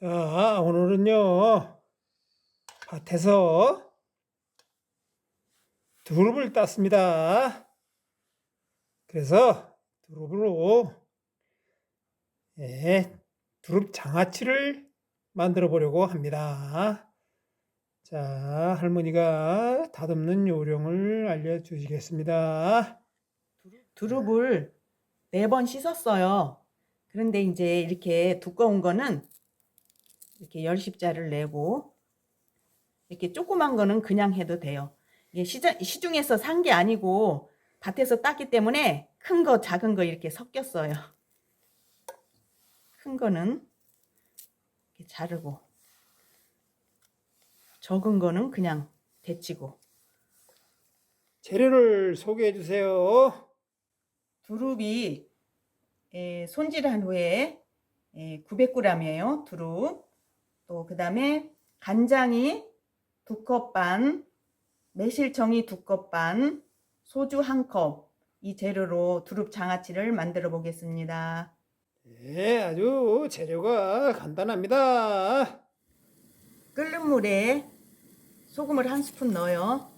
자, 오늘은요, 밭에서 두릅을 땄습니다. 그래서 두릅으로, 예, 두릅 장아찌를 만들어 보려고 합니다. 자, 할머니가 다듬는 요령을 알려주시겠습니다. 두릅을 네 번 씻었어요. 그런데 이제 이렇게 두꺼운 거는 이렇게 열십자를 내고 이렇게 조그만 거는 그냥 해도 돼요. 이게 시장, 시중에서 산 게 아니고 밭에서 땄기 때문에 큰 거, 작은 거 이렇게 섞였어요. 큰 거는 이렇게 자르고 적은 거는 그냥 데치고 재료를 소개해 주세요. 두릅이 에, 손질한 후에 900g이에요. 두릅. 또 그 다음에 간장이 두 컵 반, 매실청이 두 컵 반, 소주 한 컵. 이 재료로 두릅 장아찌를 만들어 보겠습니다. 예, 아주 재료가 간단합니다. 끓는 물에 소금을 한 스푼 넣어요.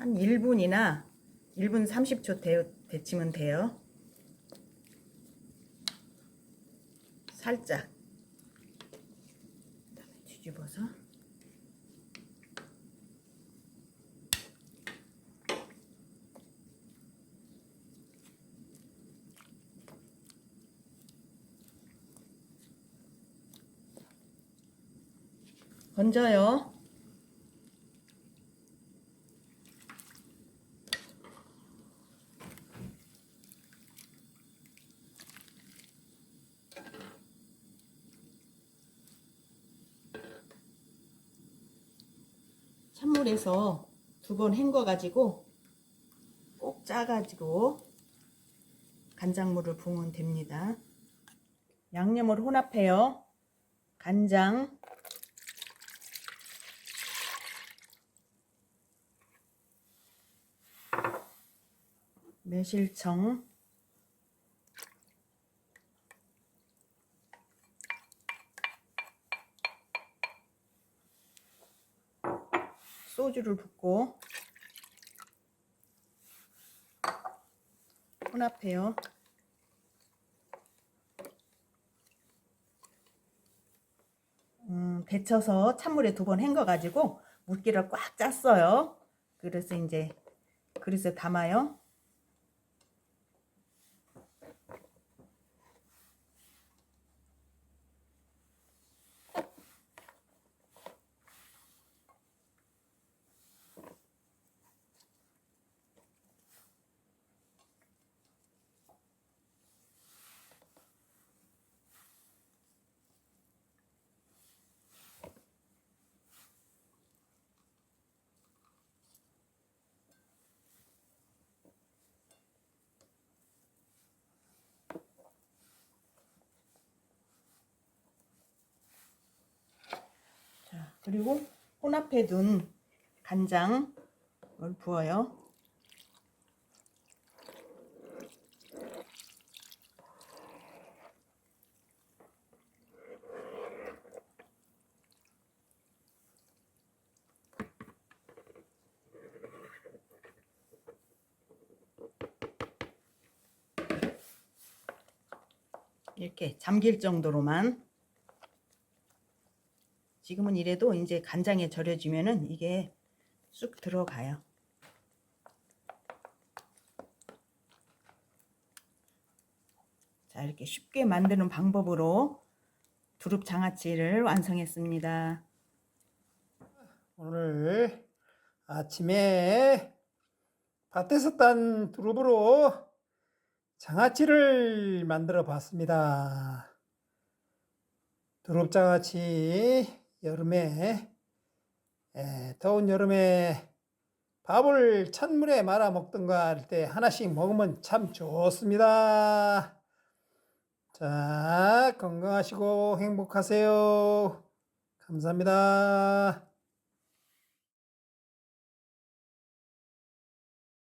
한 1분이나 1분 30초 데, 데치면 돼요. 살짝 뒤집어서 건져요. 찬물에서 두 번 헹궈 가지고 꼭 짜 가지고 간장물을 부으면 됩니다. 양념을 혼합해요. 간장, 매실청, 소주를 붓고 혼합해요. 음, 데쳐서 찬물에 두 번 헹궈 가지고 물기를 꽉 짰어요. 그래서 이제 그릇에 담아요. 자, 그리고 혼합해 둔 간장을 부어요. 이렇게 잠길 정도로만 지금은 이래도 이제 간장에 절여지면은 이게 쑥 들어가요. 자, 이렇게 쉽게 만드는 방법으로 두릅 장아찌를 완성했습니다. 오늘 아침에 밭에서 딴 두릅으로 장아찌를 만들어 봤습니다. 두릅 장아찌 여름에 에, 더운 여름에 밥을 찬물에 말아 먹던가 할 때 하나씩 먹으면 참 좋습니다. 자, 건강하시고 행복하세요. 감사합니다.